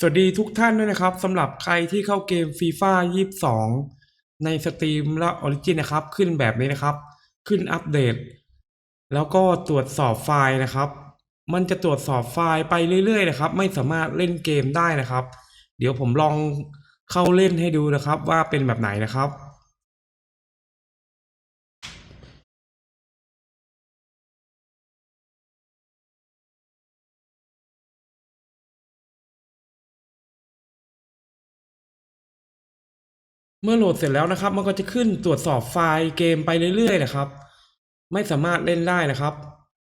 สวัสดีทุกท่านด้วยนะครับสำหรับใครที่เข้าเกมฟีฟ่า22 ในสตรีมและออริจินนะครับ ขึ้นแบบนี้นะครับ ขึ้นอัปเดต แล้วก็ตรวจสอบไฟล์นะครับ มันจะตรวจสอบไฟล์ไปเรื่อยๆนะครับ ไม่สามารถเล่นเกมได้นะครับ เดี๋ยวผมลองเข้าเล่นให้ดูนะครับว่าเป็นแบบไหนนะครับ เมื่อโหลดเสร็จแล้วนะครับ มันก็จะขึ้นตรวจสอบไฟล์เกมไปเรื่อยๆนะครับ ไม่สามารถเล่นได้นะครับ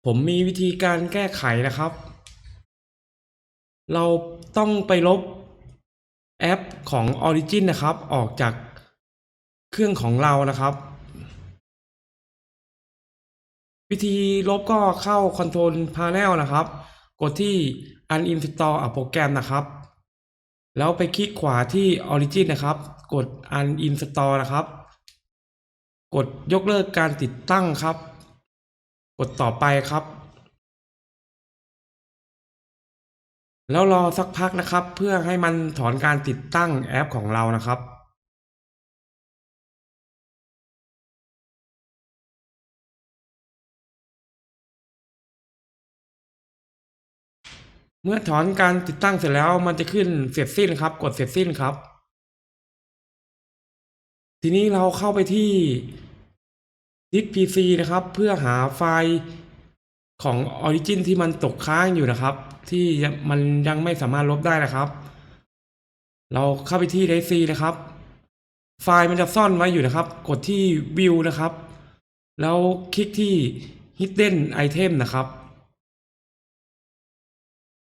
ผมมีวิธีการแก้ไขนะครับ เราต้องไปลบแอปของ Origin นะครับ ออกจากเครื่องของเรานะครับ วิธีลบก็เข้า Control Panel นะครับ กดที่ Uninstall a program นะครับ แล้วไปคลิกขวาที่ Origin นะครับ กด Uninstall นะครับ กดยกเลิกการติดตั้งครับ กดต่อไปครับ แล้วรอสักพักนะครับ เพื่อให้มันถอนการติดตั้งแอปของเรานะครับ เมื่อถอนการติดตั้งเสร็จแล้วมันจะขึ้นเสร็จสิ้นครับ กดเสร็จสิ้นครับ ทีนี้เราเข้าไปที่ดิส PC นะครับ เพื่อหาไฟล์ของ Origin ที่มันตกค้างอยู่นะครับ ที่มันยังไม่สามารถลบได้นะครับ เราเข้าไปที่ d c นะครับ ไฟล์มันจะซ่อนไว้อยู่นะครับ กดที่ View นะครับ แล้วคลิกที่ Hidden Item นะครับ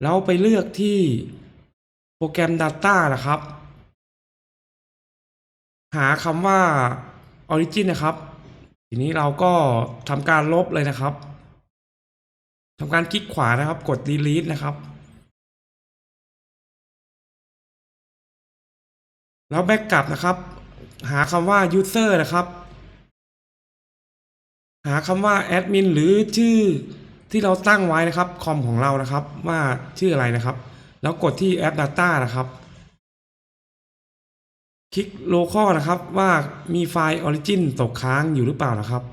แล้วไปเลือกที่โปรแกรม Data นะครับ หาคำว่า Origin นะครับ ทีนี้เราก็ทำการลบเลยนะครับทำการคลิกขวานะครับ กด delete นะครับ แล้วแบ็กกลับนะครับ หาคำว่า user นะครับ หาคำว่า admin หรือชื่อ ที่เราตั้งไว้นะครับคอมของเรานะครับ ว่าชื่ออะไรนะครับ แล้วกดที่ app data นะครับคลิก local นะครับว่ามีไฟล์ origin ตกค้างอยู่หรือเปล่านะครับ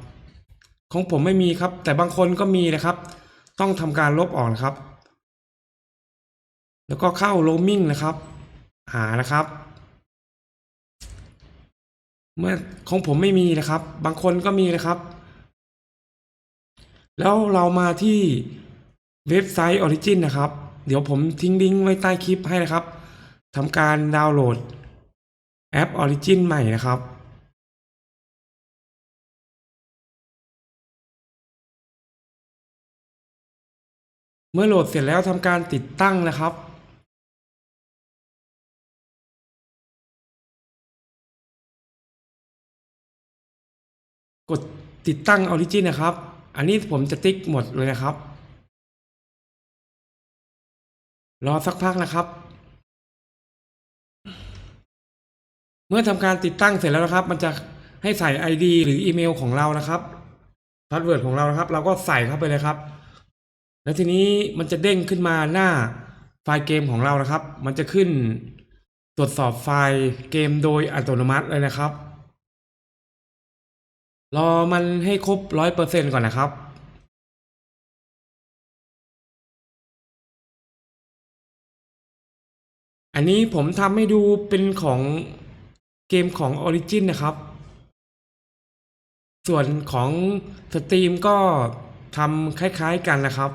ของผมไม่มีครับ แต่บางคนก็มีนะครับ ต้องทำการลบออกนะครับ แล้วก็เข้า roaming นะครับ หานะครับ เมื่อของผมไม่มีนะครับ บางคนก็มีนะครับ แล้วเรามาที่เว็บไซต์ Origin นะครับ เดี๋ยวผมทิ้งลิงก์ไว้ใต้คลิปให้นะครับทำการดาวน์โหลดแอป Origin ใหม่นะครับ เมื่อโหลดเสร็จแล้วทำการติดตั้งนะครับกดติดตั้ง Origin นะครับ อันนี้ผมจะติ๊กหมดเลยนะครับ รอสักพักนะครับ เมื่อทำการติดตั้งเสร็จแล้วนะครับ มันจะให้ใส่ ID หรืออีเมลของเรานะครับพาสเวิร์ดของเรานะครับ เราก็ใส่เข้าไปเลยครับ แล้วทีนี้มันจะเด้งขึ้นมาหน้าไฟล์เกมของเรานะครับ มันจะขึ้นตรวจสอบไฟล์เกมโดยอัตโนมัติเลยนะครับ รอมันให้ครบร้อยเปอร์เซ็นก่อนนะครับ อันนี้ผมทำให้ดูเป็นของเกมของ Origin นะครับ ส่วนของสตรีมก็ทำคล้ายๆกันนะครับ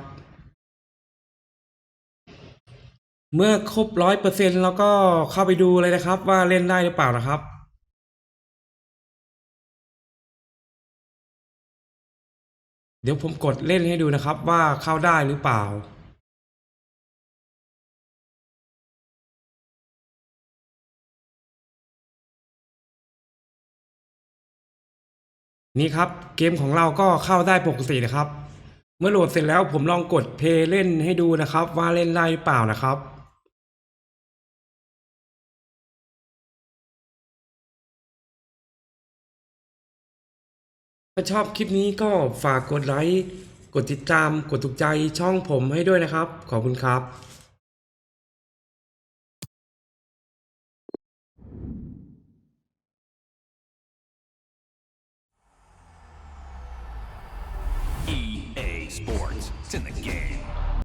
เมื่อครบร้อยเปอร์เซ็นแล้วก็เข้าไปดูเลยนะครับว่าเล่นได้หรือเปล่านะครับ เดี๋ยวผมกดเล่นให้ดูนะครับว่าเข้าได้หรือเปล่า นี่ครับเกมของเราก็เข้าได้ปกตินะครับ เมื่อโหลดเสร็จแล้วผมลองกดเพลย์เล่นให้ดูนะครับ ว่าเล่นได้หรือเปล่านะครับ ถ้าชอบคลิปนี้ก็ฝากกดไลค์ กดติดตาม กดถูกใจช่องผมให้ด้วยนะครับ ขอบคุณครับ EA Sports in the game